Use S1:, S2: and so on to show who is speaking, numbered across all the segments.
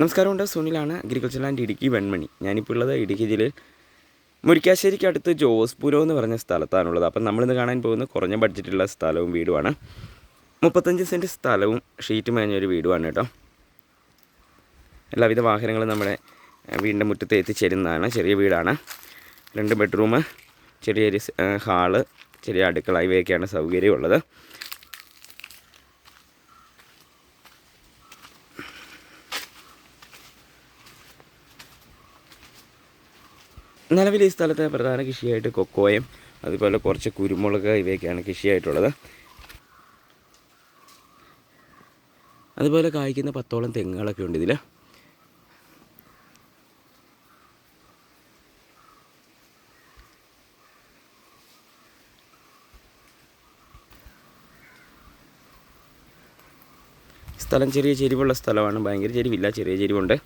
S1: നമസ്കാരമുണ്ട് സുനിലാണ് agriculture land Idukki Venmani. ഞാനിപ്പോൾ ഉള്ളത് ഇടുക്കി ജില്ലയിൽ മുരിക്കാശ്ശേരിക്ക് അടുത്ത് ജോസ്പുരം എന്ന് പറഞ്ഞ സ്ഥലത്താണുള്ളത്. അപ്പം നമ്മളിന്ന് കാണാൻ പോകുന്ന കുറഞ്ഞ ബഡ്ജറ്റുള്ള സ്ഥലവും വീടുമാണ്. മുപ്പത്തഞ്ച് സെന്റ് സ്ഥലവും ഷീറ്റ് മേഞ്ഞ ഒരു വീടുമാണ് കേട്ടോ. എല്ലാവിധ വാഹനങ്ങളും നമ്മുടെ വീടിന്റെ മുറ്റത്ത് എത്തിച്ചേരുന്നതാണ്. ചെറിയ വീടാണ്. രണ്ട് ബെഡ്റൂം ചെറിയൊരു ഹാൾ ചെറിയ അടുക്കള ഇവയൊക്കെയാണ് സൗകര്യമുള്ളത്. നിലവിൽ ഈ സ്ഥലത്തെ പ്രധാന കൃഷിയായിട്ട് കൊക്കോയും അതുപോലെ കുറച്ച് കുരുമുളക് ഇവയൊക്കെയാണ് കൃഷിയായിട്ടുള്ളത്. അതുപോലെ കായ്ക്കുന്ന പത്തോളം തെങ്ങുകളൊക്കെ ഉണ്ട് ഇതിൽ സ്ഥലം ചെറിയ ചെരിവുള്ള സ്ഥലമാണ്. ഭയങ്കര ചെരിവില്ല ചെറിയ ചെരിവുണ്ട്.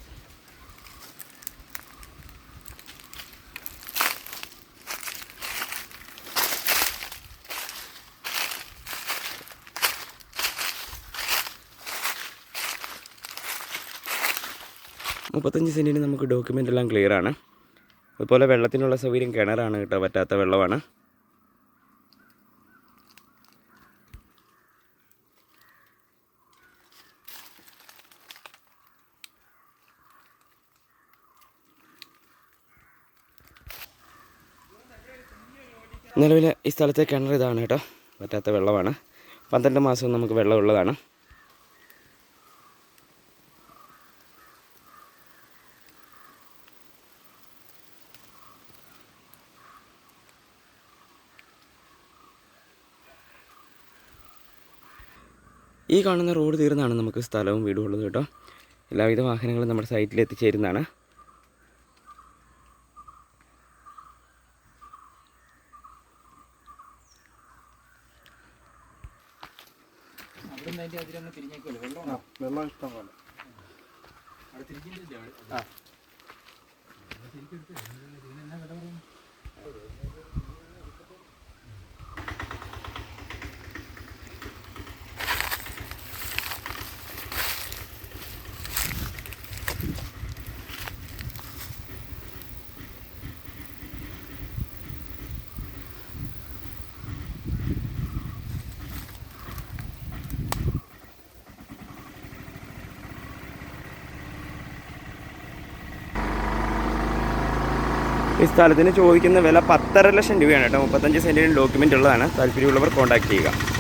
S1: മുപ്പത്തഞ്ച് സെന്റിന് നമുക്ക് ഡോക്യുമെന്റ് എല്ലാം ക്ലിയർ ആണ്. അതുപോലെ വെള്ളത്തിനുള്ള സൗകര്യം കിണറാണ് കേട്ടോ പറ്റാത്ത വെള്ളമാണ്. നിലവിൽ ഈ സ്ഥലത്തെ കിണർ ഇതാണ് കേട്ടോ പറ്റാത്ത വെള്ളമാണ്. പന്ത്രണ്ട് മാസം നമുക്ക് വെള്ളമുള്ളതാണ്. ഈ കാണുന്ന റോഡ് തീർന്നാണ് നമുക്ക് സ്ഥലവും വീടും ഉള്ളത് കേട്ടോ. എല്ലാവിധ വാഹനങ്ങളും നമ്മുടെ സൈറ്റിൽ എത്തിച്ചേരുന്നതാണ്.
S2: വെള്ളം ഇഷ്ടം പോലെ.
S1: ഈ സ്ഥലത്തിന് ചോദിക്കുന്ന വില പത്തര ലക്ഷം രൂപയാണ് കേട്ടോ. മുപ്പത്തഞ്ച് സെന്റിന് ഡോക്യുമെന്റ് ഉള്ളതാണ്. താല്പര്യമുള്ളവർ കോൺടാക്ട് ചെയ്യുക.